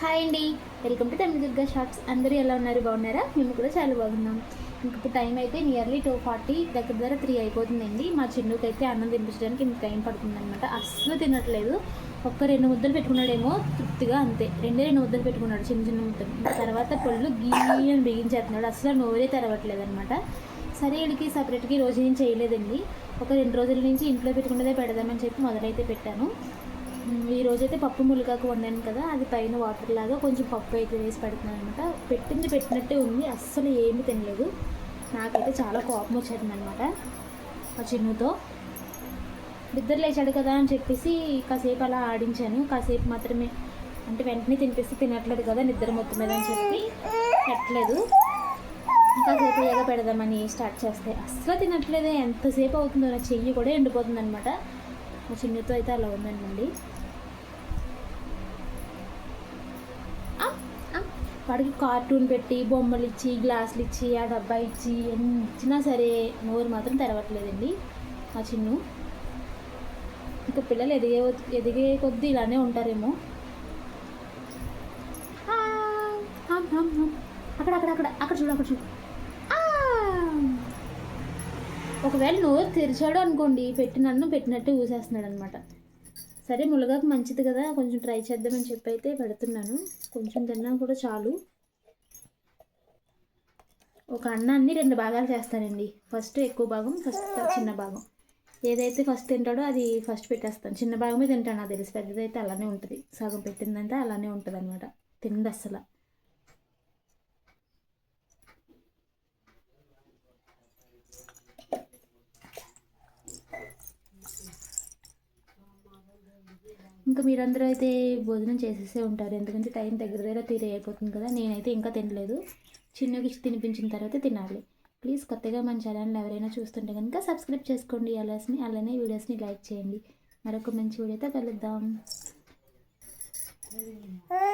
Hi అండి. Welcome to Tamil Durga shops అందరూ ఎలా ఉన్నారు? బాగున్నారా? మేము కూడా చాలా బాగున్నాం. ఇంకొక టైం అయితే నియర్లీ టూ ఫార్టీ దగ్గర దగ్గర త్రీ అయిపోతుందండి. మా చిన్నుకి అయితే అన్నం తినిపించడానికి ఇంత టైం పడుతుంది అనమాట అస్సలు తినట్లేదు. ఒక్క రెండు ముద్దలు పెట్టుకున్నాడేమో తృప్తిగా అంతే. రెండే రెండు ముద్దలు పెట్టుకున్నాడు చిన్న చిన్న ముద్దలు. తర్వాత పళ్ళు గీయని బిగించేస్తున్నాడు. అసలు నోరే తెరవట్లేదు అనమాట సరే వీడికి సపరేట్గా ఈ రోజు నేను చేయలేదండి. ఒక రెండు రోజుల నుంచి ఇంట్లో పెట్టుకున్నదే పెడదామని చెప్పి మొదలైతే పెట్టాను. ఈరోజైతే ఈ రోజైతే పప్పు ములగాకు వండాను కదా అది పైన వాటర్ లాగా కొంచెం పప్పు అయితే వేసి పెడుతున్నాను అనమాట పెట్టింది పెట్టినట్టే ఉంది అస్సలు ఏమీ తినలేదు. నాకైతే చాలా కోపం వచ్చేది అనమాట ఆ చిన్నుతో. నిద్ర లేచాడు కదా అని చెప్పేసి కాసేపు అలా ఆడించాను. కాసేపు మాత్రమే అంటే వెంటనే తినిపిస్తే తినట్లేదు కదా నిద్ర మొత్తం మీద అని చెప్పి పెట్టలేదు. ఇంకాసేపు ఏదో పెడదామని స్టార్ట్ చేస్తే. అస్సలు తినట్లేదే ఎంతసేపు అవుతుందో నా చెయ్యి కూడా ఎండిపోతుంది అనమాట మా చిన్నతో అయితే అలా ఉందండి. వాడికి కార్టూన్ పెట్టి బొమ్మలు ఇచ్చి గ్లాసులు ఇచ్చి ఆ డబ్బా ఇచ్చి ఎన్ని ఇచ్చినా సరే నోరు మాత్రం తెరవట్లేదండి మా చిన్ను. ఇంకా పిల్లలు ఎదిగే ఎదిగే కొద్దీ ఇలానే ఉంటారేమో. అక్కడ అక్కడ అక్కడ అక్కడ చూడు అక్కడ చూడు. ఒకవేళ నోరు తెరిచాడు అనుకోండి పెట్టినన్ను పెట్టినట్టే ఊసేస్తున్నాడు అనమాట సరే ములగాకు మంచిది కదా కొంచెం ట్రై చేద్దామని చెప్పి అయితే పెడుతున్నాను. కొంచెం తిన్నా కూడా చాలు. ఒక అన్నాన్ని రెండు భాగాలు చేస్తానండి. ఫస్ట్ ఎక్కువ భాగం ఫస్ట్ చిన్న భాగం. ఏదైతే ఫస్ట్ తింటాడో అది ఫస్ట్ పెట్టేస్తాను. చిన్న భాగమే తింటాను నాకు తెలిసి పెద్దదైతే అలానే ఉంటుంది. సగం పెట్టిందంటే అలానే ఉంటుంది అనమాట తిండి అస్సలు ఇంకా మీరందరూ అయితే భోజనం చేసేసే ఉంటారు. ఎందుకంటే టైం దగ్గర దగ్గర తీరే అయిపోతుంది కదా. నేనైతే ఇంకా తినలేదు. చిన్నకి తినిపించిన తర్వాత తినాలి. ప్లీజ్ కొత్తగా మన ఛానల్ ఎవరైనా చూస్తుంటే కనుక సబ్స్క్రైబ్ చేసుకోండి. అలాస్ని అలానే వీడియోస్ని లైక్ చేయండి. మరొక మంచి వీడియోతో కలుద్దాం. Oh,